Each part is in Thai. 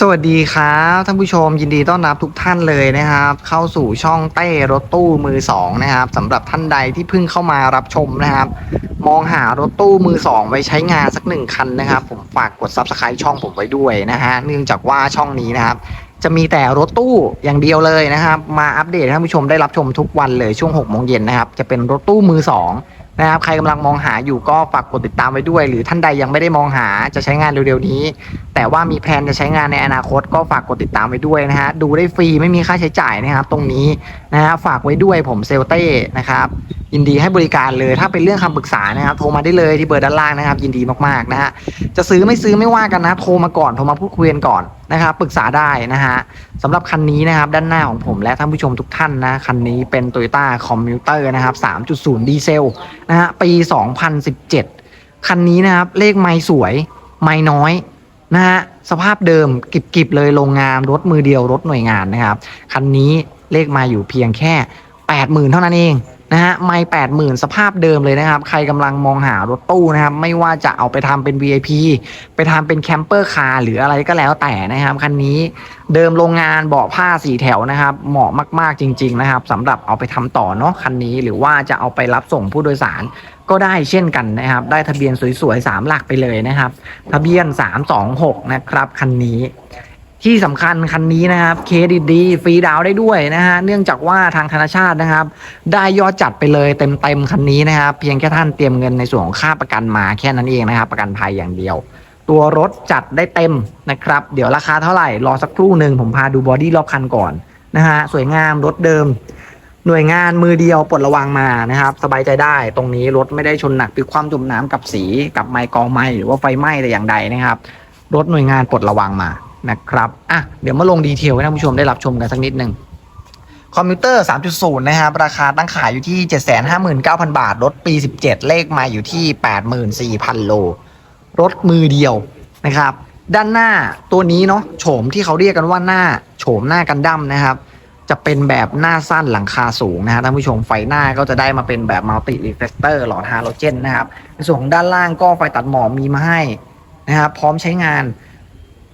สวัสดีครับท่านผู้ชมยินดีต้อนรับทุกท่านเลยนะครับ เข้าสู่ช่องเต้รถตู้มือสองนะครับสำหรับท่านใดที่เพิ่งเข้ามารับชมนะครับ มองหารถตู้มือสองไว้ใช้งานสักหนึ่งคันนะครับ ผมฝากกด subscribe ช่องผมไว้ด้วยนะฮะเนื่องจากว่าช่องนี้นะครับ จะมีแต่รถตู้อย่างเดียวเลยนะครับ มาอัปเดตให้ท่านผู้ชมได้รับชมทุกวันเลยช่วง6โมงเย็นนะครับจะเป็นรถตู้มือสอง นะครับใครกำลังมองหาอยู่ก็ฝากกดติดตามไว้ด้วย หรือท่านใดยังไม่ได้มองหาจะใช้งานเร็วๆนี้ แต่ว่ามีแผนจะใช้งานในอนาคตก็ฝากกดติดตามไว้ด้วยนะฮะดูได้ฟรีไม่มีค่าใช้จ่ายนะครับตรงนี้ นะฮะฝากไว้ด้วยผมเซลเต้นะครับยินดีให้บริการเลยถ้าเป็นเรื่องคำปรึกษานะครับโทรมาได้เลยที่เบอร์ด้านล่างนะครับ ยินดีมากๆนะฮะจะซื้อไม่ซื้อไม่ว่ากันนะโทรมาก่อนโทรมาพูดคุยกันก่อนนะครับปรึกษาได้นะฮะสำหรับคันนี้นะครับด้านหน้าของผมและท่านผู้ชมทุกท่านนะคันนี้เป็น Toyota Commuter นะครับ 3.0 ดีเซลนะฮะปี 2017 คันนี้นะครับเลขไม่สวยไม่น้อยนะฮะสภาพเดิมกิบๆเลยโรงงานรถมือเดียวรถหน่วยงานนะครับคันนี้ เลขมาอยู่เพียงแค่ 80,000 เท่านั้นเองนะฮะไม่80,000สภาพเดิมเลยนะครับ ใครกำลังมองหารถตู้นะครับ ไม่ว่าจะเอาไปทำเป็น VIP ไปทำเป็นแคมเปอร์คาร์หรืออะไรก็แล้วแต่นะครับ คันนี้เดิมโรงงานเบาะผ้าสีแถวนะครับ เหมาะมากๆจริง ๆ นะครับสำหรับเอาไปทำต่อเนาะคันนี้หรือว่าจะเอาไปรับส่งผู้โดยสารก็ได้เช่นกันนะครับ ได้ทะเบียนสวยๆ3หลักไปเลยนะครับ ทะเบียน 326 นะครับคันนี้ ที่สำคัญคันนี้นะครับเคดิตดีฟรีดาวได้ด้วยนะฮะเนื่องจากว่าทางธนาชาตินะครับ ได้ยอดจัดไปเลยเต็มๆคันนี้นะครับเพียงแค่ท่านเตรียมเงินในส่วนของค่าประกันมาแค่นั้นเองนะครับ ประกันภัยอย่างเดียว ตัวรถจัดได้เต็มนะครับ เดี๋ยวราคาเท่าไหร่รอสักครู่หนึ่งผมพาดูบอดี้รอบคันก่อนนะฮะสวยงามรถเดิม หน่วยงานมือเดียวปลดระวังมานะครับ สบายใจได้ตรงนี้รถไม่ได้ชนหนักคือความจมน้ำกับสีกับไม้กองไม้หรือว่าไฟไหม้แต่อย่างใดนะครับ รถหน่วยงานปลดระวังมา นะครับอะเดี๋ยวมาลงดีเทลให้ท่านผู้ชมได้รับชมกันสักนิดหนึ่งคอมพิวเตอร์ 3.0 นะครับ ราคาตั้งขายอยู่ที่ 759,000 บาทรถปี 17 เลขมาอยู่ที่ 84,000 โล รถมือเดียวนะครับ ด้านหน้าตัวนี้เนาะโฉมที่เขาเรียกกันว่าหน้าโฉมหน้ากันดั้มนะครับ จะเป็นแบบหน้าสั้นหลังคาสูงนะฮะท่านผู้ชมไฟหน้าก็จะได้มาเป็นแบบมัลติรีเฟลคเตอร์หลอดฮาโลเจนนะครับในส่วนของด้านล่างก็ไฟตัดหมอกมีมาให้นะครับพร้อมใช้งาน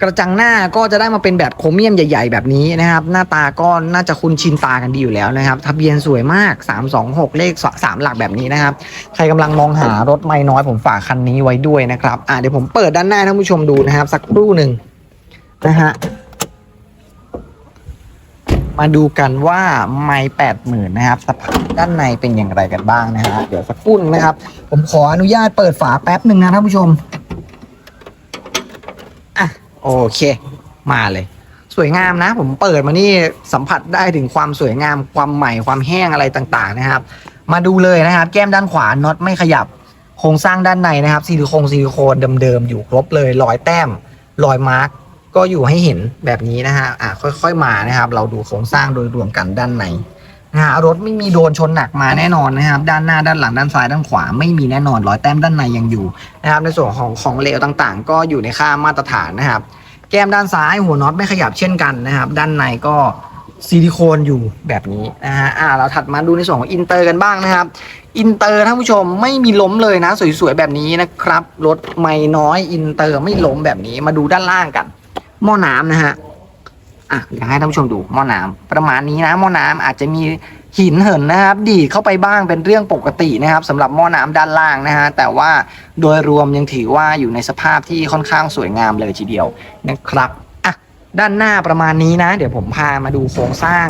กระจังหน้าก็จะได้มาเป็นแบบโครเมียมใหญ่ ๆ แบบนี้นะครับ หน้าตาก็น่าจะคุ้นชินตากันดีอยู่แล้วนะครับ ทะเบียนสวยมาก 326 เลข 3 หลักแบบนี้นะครับ ใครกำลังมองหารถไม่น้อยผมฝากคันนี้ไว้ด้วยนะครับอะเดี๋ยวผมเปิดด้านหน้าท่านผู้ชมดูนะครับ สักครู่หนึ่งนะฮะมาดูกันว่าไม่แปดหมื่นนะครับสภาพด้านในเป็นอย่างไรกันบ้างนะฮะเดี๋ยวสักครู่นะครับ ผมขออนุญาตเปิดฝาแป๊บหนึ่งนะท่านผู้ชม โอเค มาเลย สวยงามนะ ผมเปิดมานี่สัมผัสได้ถึงความสวยงามความใหม่ความแห้งอะไรต่างๆนะครับ มาดูเลยนะครับ แก้มด้านขวาน็อตไม่ขยับโครงสร้างด้านในนะครับซิลิโคนซิลิโคนเดิมๆอยู่ครบเลยรอยแต้มรอยมาร์กก็อยู่ให้เห็นแบบนี้นะฮะอะค่อย ๆ มานะครับ เราดูโครงสร้างโดยรวมกันด้านใน นะฮะรถไม่มีโดนชนหนักมาแน่นอนนะครับ ด้านหน้าด้านหลังด้านซ้ายด้านขวาไม่มีแน่นอนรอยแต้มด้านในยังอยู่นะครับ ในส่วนของของเหลวต่างๆ ก็อยู่ในค่ามาตรฐานนะครับ แก้มด้านซ้ายหัวน็อตไม่ขยับเช่นกันนะครับ ด้านในก็ซิลิโคนอยู่แบบนี้นะฮะอ่าเราถัดมาดูในส่วนของอินเตอร์กันบ้างนะครับ อินเตอร์ท่านผู้ชมไม่มีล้มเลยนะ สวยๆแบบนี้นะครับ รถไม่น้อยอินเตอร์ไม่ล้มแบบนี้มาดูด้านล่างกัน หม้อน้ำนะฮะ อะอยากให้ท่านผู้ชมดูหม้อน้ำประมาณนี้นะหม้อน้ำอาจจะมีหินเหินนะครับ ดีเข้าไปบ้างเป็นเรื่องปกตินะครับสำหรับหม้อน้ำด้านล่างนะฮะแต่ว่าโดยรวมยังถือว่าอยู่ในสภาพที่ค่อนข้างสวยงามเลยทีเดียวนะครับอะด้านหน้าประมาณนี้นะ เดี๋ยวผมพามาดูโครงสร้าง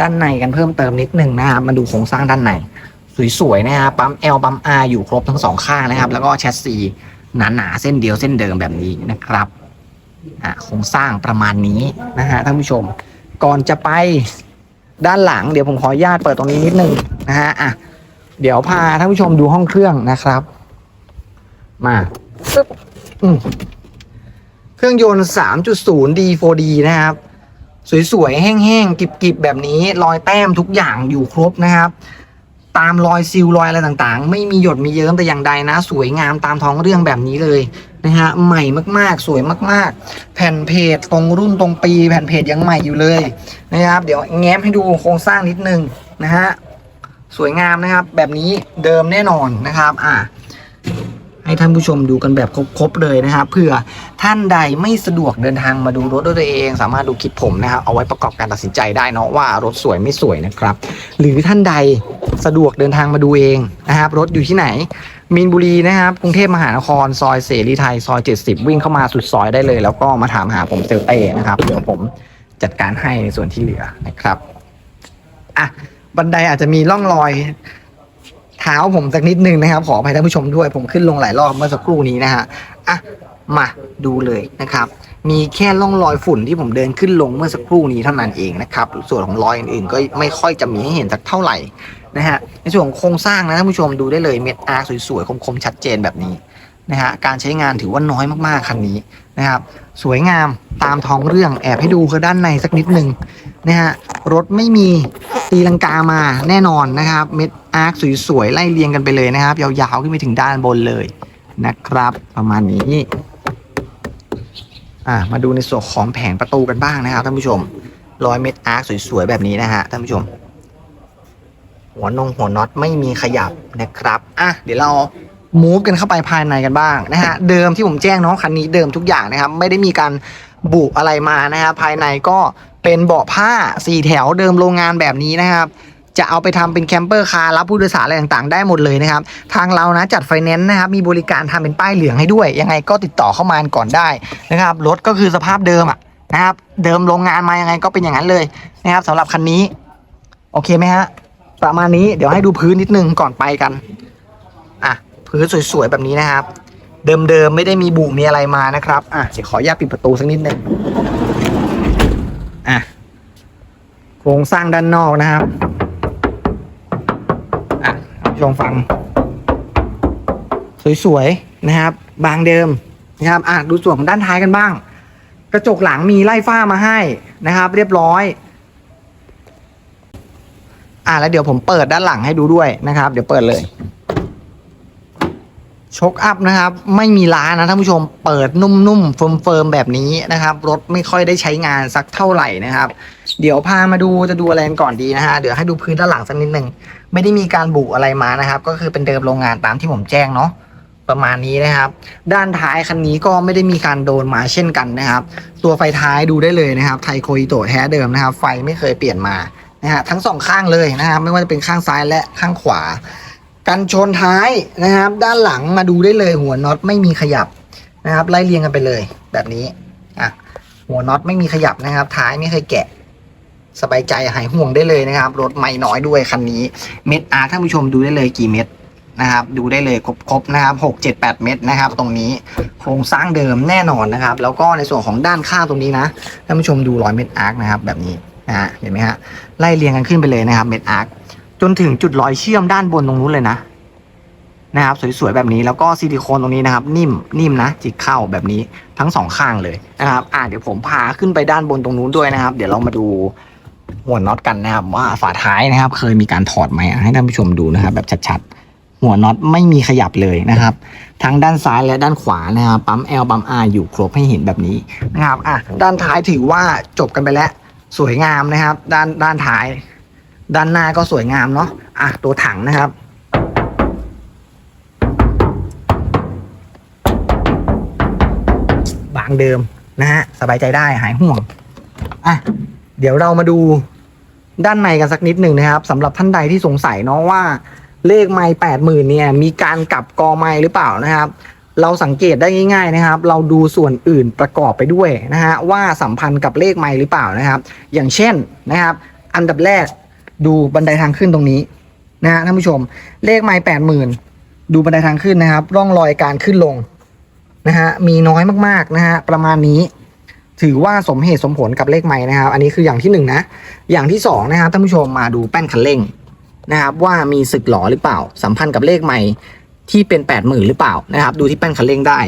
ด้านในกันเพิ่มเติมนิดหนึ่งนะครับมาดูโครงสร้างด้านในสวยๆนะครับปั๊ม L ปั๊ม R อยู่ครบทั้งสองข้างนะครับ แล้วก็แชสซีหนาๆเส้นเดียวเส้นเดิมแบบนี้นะครับ อะโครงสร้างประมาณนี้นะฮะท่านผู้ชม ก่อนจะไปด้านหลังเดี๋ยวผมขออนุญาตเปิดตรงนี้นิดนึงนะฮะอะเดี๋ยวพาท่านผู้ชมดูห้องเครื่องนะครับ มาเครื่องยนต์ 3.0 D4D นะครับ สวยๆ แห้งๆกิบๆ แบบนี้ รอยแต้มทุกอย่างอยู่ครบนะครับ ตามรอยซิลรอยอะไรต่างๆ ไม่มีหยดมีเยิ้มแต่อย่างใดนะ สวยงามตามท้องเรื่องแบบนี้เลย นะฮะใหม่มากๆ สวยมากๆ แผ่นเพจตรงรุ่นตรงปี แผ่นเพจยังใหม่อยู่เลยนะครับ เดี๋ยวแง้มให้ดูโครงสร้างนิดนึงนะฮะสวยงามนะครับ แบบนี้เดิมแน่นอนนะครับ อะให้ท่านผู้ชมดูกันแบบครบๆเลยนะครับเผื่อท่านใดไม่สะดวกเดินทางมาดูรถด้วยตัวเอง สามารถดูคลิปผมนะครับเอาไว้ประกอบการตัดสินใจได้เนาะว่ารถสวยไม่สวยนะครับ หรือท่านใดสะดวกเดินทางมาดูเองนะครับ รถอยู่ที่ไหน มีนบุรีนะครับ กรุงเทพมหานคร ซอยเสรีไทย ซอย 70 วิ่งเข้ามาสุดซอยได้เลย แล้วก็มาถามหาผมเซลเต้นะครับ เดี๋ยวผมจัดการให้ในส่วนที่เหลือนะครับอะบันไดอาจจะมีร่องรอย เท้าผมสักนิดนึงนะครับ ขออภัยท่านผู้ชมด้วย ผมขึ้นลงหลายรอบเมื่อสักครู่นี้นะฮะอะมาดูเลยนะครับ มีแค่ร่องรอยฝุ่นที่ผมเดินขึ้นลงเมื่อสักครู่นี้เท่านั้นเองนะครับ ส่วนของรอยอื่นๆก็ไม่ค่อยจะมีให้เห็นสักเท่าไหร่ นะฮะในส่วนของโครงสร้างนะท่านผู้ชมดูได้เลยเม็ดอาร์สวยๆคมๆชัดเจนแบบนี้นะฮะการใช้งานถือว่าน้อยมากๆคันนี้นะครับสวยงามตามท้องเรื่องแอบให้ดูคือด้านในสักนิดหนึ่งนะฮะรถไม่มีตีลังกามาแน่นอนนะครับเม็ดอาร์คสวยๆไล่เรียงกันไปเลยนะครับ ยาวๆขึ้นไปถึงด้านบนเลยนะครับ ประมาณนี้อ่ามาดูในส่วนของแผงประตูกันบ้างนะครับท่านผู้ชมรอยเม็ดอาร์คสวยๆแบบนี้นะฮะท่านผู้ชม หัวนงหัวน็อตไม่มีขยับนะครับอะเดี๋ยวเรามูฟกันเข้าไปภายในกันบ้างนะฮะเดิมที่ผมแจ้งเน้องคันนี้เดิมทุกอย่างนะครับ ไม่ได้มีการบุอะไรมานะครับภายในก็เป็นเบาะผ้าสี่แถวเดิมโรงงานแบบนี้นะครับ จะเอาไปทำเป็นแคมเปอร์คาร์รับผู้โดยสารอะไรต่างๆ ได้หมดเลยนะครับ ทางเรานะจัดไฟแนนซ์นะครับมีบริการทำเป็นป้ายเหลืองให้ด้วย ยังไงก็ติดต่อเข้ามาก่อนได้นะครับรถก็คือสภาพเดิมอะนะครับ เดิมโรงงานมายังไงก็เป็นอย่างนั้นเลยนะครับสำหรับคันนี้ โอเคไหมฮะ ประมาณนี้เดี๋ยวให้ดูพื้นนิดนึงก่อนไปกัน อะ พื้นสวยๆแบบนี้นะครับ เดิมๆไม่ได้มีบุมีอะไรมานะครับ อะเดี๋ยวขออนุญาตปิดประตูสักนิดนึงอะโครงสร้างด้านนอกนะครับอะชมฟัง สวยๆนะครับ บางเดิมนะครับ อะดูส่วนของด้านท้ายกันบ้าง กระจกหลังมีไล่ฝ้ามาให้นะครับ เรียบร้อย อะแล้วเดี๋ยวผมเปิดด้านหลังให้ดูด้วยนะครับ เดี๋ยวเปิดเลยช็อกอัพนะครับ ไม่มีล้านะท่านผู้ชมเปิดนุ่มๆเฟิร์มๆแบบนี้นะครับ รถไม่ค่อยได้ใช้งานสักเท่าไหร่นะครับ เดี๋ยวพามาดูจะดูอะไรกันก่อนดีนะฮะเดี๋ยวให้ดูพื้นด้านหลังสักนิดหนึ่งไม่ได้มีการบุอะไรมานะครับ ก็คือเป็นเดิมโรงงานตามที่ผมแจ้งเนาะประมาณนี้นะครับ ด้านท้ายคันนี้ก็ไม่ได้มีการโดนมาเช่นกันนะครับ ตัวไฟท้ายดูได้เลยนะครับไทโคอิโตะแท้เดิมนะครับ ไฟไม่เคยเปลี่ยนมา นะฮะทั้งสองข้างเลยนะครับไม่ว่าจะเป็นข้างซ้ายและข้างขวา กันชนท้ายนะครับ ด้านหลังมาดูได้เลยหัวน็อตไม่มีขยับนะครับไล่เรียงกันไปเลยแบบนี้อะหัวน็อตไม่มีขยับนะครับ ท้ายไม่เคยแกะ สบายใจหายห่วงได้เลยนะครับ รถไม่น้อยด้วยคันนี้เม็ดอาร์ท่านผู้ชมดูได้เลยกี่เม็ดนะครับ ดูได้เลยครบๆนะครับหกเจ็ดแปดเม็ดนะครับ ตรงนี้โครงสร้างเดิมแน่นอนนะครับ แล้วก็ในส่วนของด้านข้างตรงนี้นะท่านผู้ชมดูรอยเม็ดอาร์นะครับแบบนี้ นะฮะเห็นไหมฮะไล่เรียงกันขึ้นไปเลยนะครับเม็ดอาร์คจนถึงจุดรอยเชื่อมด้านบนตรงนู้นเลยนะนะครับสวยๆแบบนี้แล้วก็ซิลิโคนตรงนี้นะครับ นิ่มนิ่มนะจิกเข้าแบบนี้ทั้งสองข้างเลยนะครับอ่าเดี๋ยวผมพาขึ้นไปด้านบนตรงนู้นด้วยนะครับ เดี๋ยวเรามาดูหัวน็อตกันนะครับว่าฝาท้ายนะครับ เคยมีการถอดไหมอะให้ท่านผู้ชมดูนะครับ แบบชัดๆ หัวน็อตไม่มีขยับเลยนะครับ ทั้งด้านซ้ายและด้านขวานะครับปั๊ม L ปั๊ม R อยู่ครบให้เห็นแบบนี้นะครับอะด้านท้ายถือว่าจบกันไปแล้ว สวยงามนะครับ ด้านด้านท้าย ด้านหน้าก็สวยงามเนาะอะตัวถังนะครับ บางเดิมนะฮะสบายใจได้หายห่วงอะเดี๋ยวเรามาดูด้านในกันสักนิดหนึ่งนะครับสำหรับท่านใดที่สงสัยเนาะว่าเลขไม้แปดหมื่นเนี่ย มีการกลับกอไม้หรือเปล่านะครับ เราสังเกตได้ง่ายๆนะครับ เราดูส่วนอื่นประกอบไปด้วยนะฮะว่าสัมพันธ์กับเลขไม้หรือเปล่านะครับ อย่างเช่นนะครับ อันดับแรกดูบันไดทางขึ้นตรงนี้นะฮะท่านผู้ชม เลขไม้แปดหมื่นดูบันไดทางขึ้นนะครับ ร่องรอยการขึ้นลงนะฮะมีน้อยมากๆนะฮะประมาณนี้ ถือว่าสมเหตุสมผลกับเลขไม้นะครับ อันนี้คืออย่างที่หนึ่งนะอย่างที่สองนะครับท่านผู้ชมมาดูแป้นคันเร่งนะครับว่ามีสึกหลอหรือเปล่า สัมพันธ์กับเลขไม้ ที่เป็นแปดหมื่นหรือเปล่านะครับ ดูที่แป้นคันเร่งได้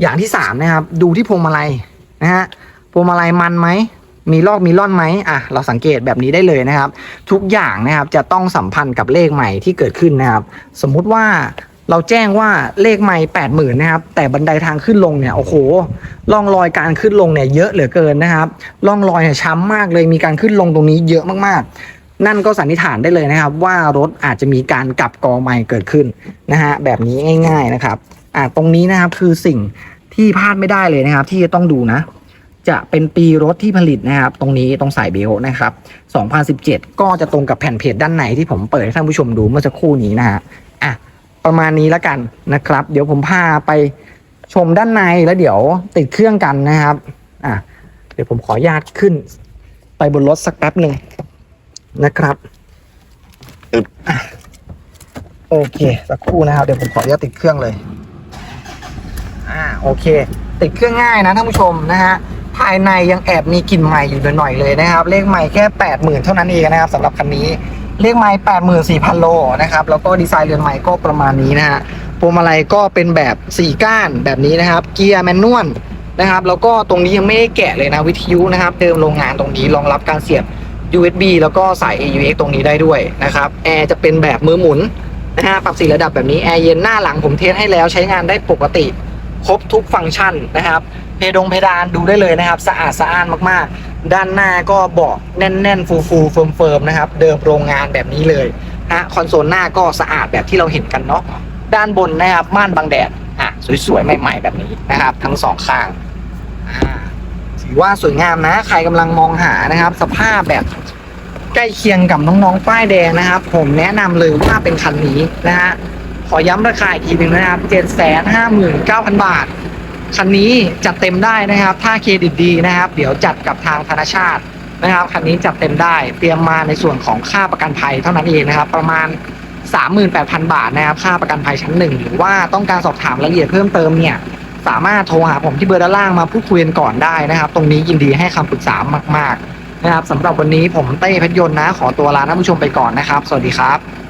อย่างที่สามนะครับ ดูที่พวงมาลัยนะฮะพวงมาลัยมันไหมมีลอกมีล่อนไหมอะเราสังเกตแบบนี้ได้เลยนะครับ ทุกอย่างนะครับจะต้องสัมพันธ์กับเลขใหม่ที่เกิดขึ้นนะครับ สมมุติว่าเราแจ้งว่าเลขใหม่แปดหมื่นนะครับ แต่บันไดทางขึ้นลงเนี่ย โอ้โหร่องรอยการขึ้นลงเนี่ยเยอะเหลือเกินนะครับร่องรอยเนี่ยช้ำมากเลยมีการขึ้นลงตรงนี้เยอะมากๆ นั่นก็สันนิษฐานได้เลยนะครับ ว่ารถอาจจะมีการกลับกอใหม่เกิดขึ้นนะฮะแบบนี้ง่าย ๆนะครับอ่าตรงนี้นะครับคือสิ่งที่พลาดไม่ได้เลยนะครับ ที่จะต้องดูนะ จะเป็นปีรถที่ผลิตนะครับ ตรงนี้ตรงสายเบลต์นะครับ 2017 ก็จะตรงกับแผ่นเพจด้านในที่ผมเปิดให้ท่านผู้ชมดูเมื่อสักครู่นี้นะฮะอะประมาณนี้แล้วกันนะครับ เดี๋ยวผมพาไปชมด้านในแล้วเดี๋ยวติดเครื่องกันนะครับอะเดี๋ยวผมขออนุญาตขึ้น ไปบนรถสักแป๊บหนึ่ง นะครับอึ๊บอะโอเคสักครู่นะครับ เดี๋ยวผมขออนุญาตติดเครื่องเลยอ่าโอเค ติดเครื่องง่ายนะท่านผู้ชมนะฮะภายในยังแอบมีกลิ่นใหม่อยู่หน่อยๆเลยนะครับ เลขใหม่แค่ 80,000 เท่านั้นเองนะครับสำหรับคันนี้เลขใหม่84,000โลนะครับ แล้วก็ดีไซน์เรือนใหม่ก็ประมาณนี้นะฮะพวงมาลัยก็เป็นแบบ4ก้านแบบนี้นะครับ เกียร์แมนนวลนะครับ แล้วก็ตรงนี้ยังไม่ได้แกะเลยนะวิทยุนะครับ เดิมโรงงานตรงนี้รองรับการเสียบ USB แล้วก็สาย AUX ตรงนี้ได้ด้วยนะครับแอร์จะเป็นแบบมือหมุนนะฮะปรับสีระดับแบบนี้แอร์เย็นหน้าหลังผมเทสให้แล้วใช้งานได้ปกติ ครบทุกฟังก์ชันนะครับเพดงเพดานดูได้เลยนะครับ สะอาดสะอ้านมากๆ ด้านหน้าก็เบาะแน่นๆ ฟูฟูเฟิร์มเฟิร์มๆนะครับเดิมโรงงานแบบนี้เลยนะคอนโซลหน้าก็สะอาดแบบที่เราเห็นกันเนาะด้านบนนะครับม่านบังแดดอะสวยๆใหม่ ๆ แบบนี้นะครับ ทั้งสองข้างอ่า ถือว่าสวยงามนะ ใครกำลังมองหานะครับ สภาพแบบใกล้เคียงกับน้องๆป้ายแดงนะครับ ผมแนะนำเลยว่าเป็นคันนี้นะฮะขอย้ำราคาอีกทีหนึ่งนะครับ759,000บาท คันนี้จัดเต็มได้นะครับ ถ้าเครดิตดีนะครับ เดี๋ยวจัดกับทางธนาชาตินะครับ คันนี้จัดเต็มได้ เตรียมมาในส่วนของค่าประกันภัยเท่านั้นเองนะครับ ประมาณ 38,000 บาทนะครับ ค่าประกันภัยชั้นหนึ่งหรือว่าต้องการสอบถามรายละเอียดเพิ่มเติมเนี่ย สามารถโทรหาผมที่เบอร์ด้านล่างมาพูดคุยกันก่อนได้นะครับ ตรงนี้ยินดีให้คำปรึกษามาก ๆ นะครับสำหรับวันนี้ผมเต้เพชรยนต์นะ ขอตัวลาท่านผู้ชมไปก่อนนะครับ สวัสดีครับ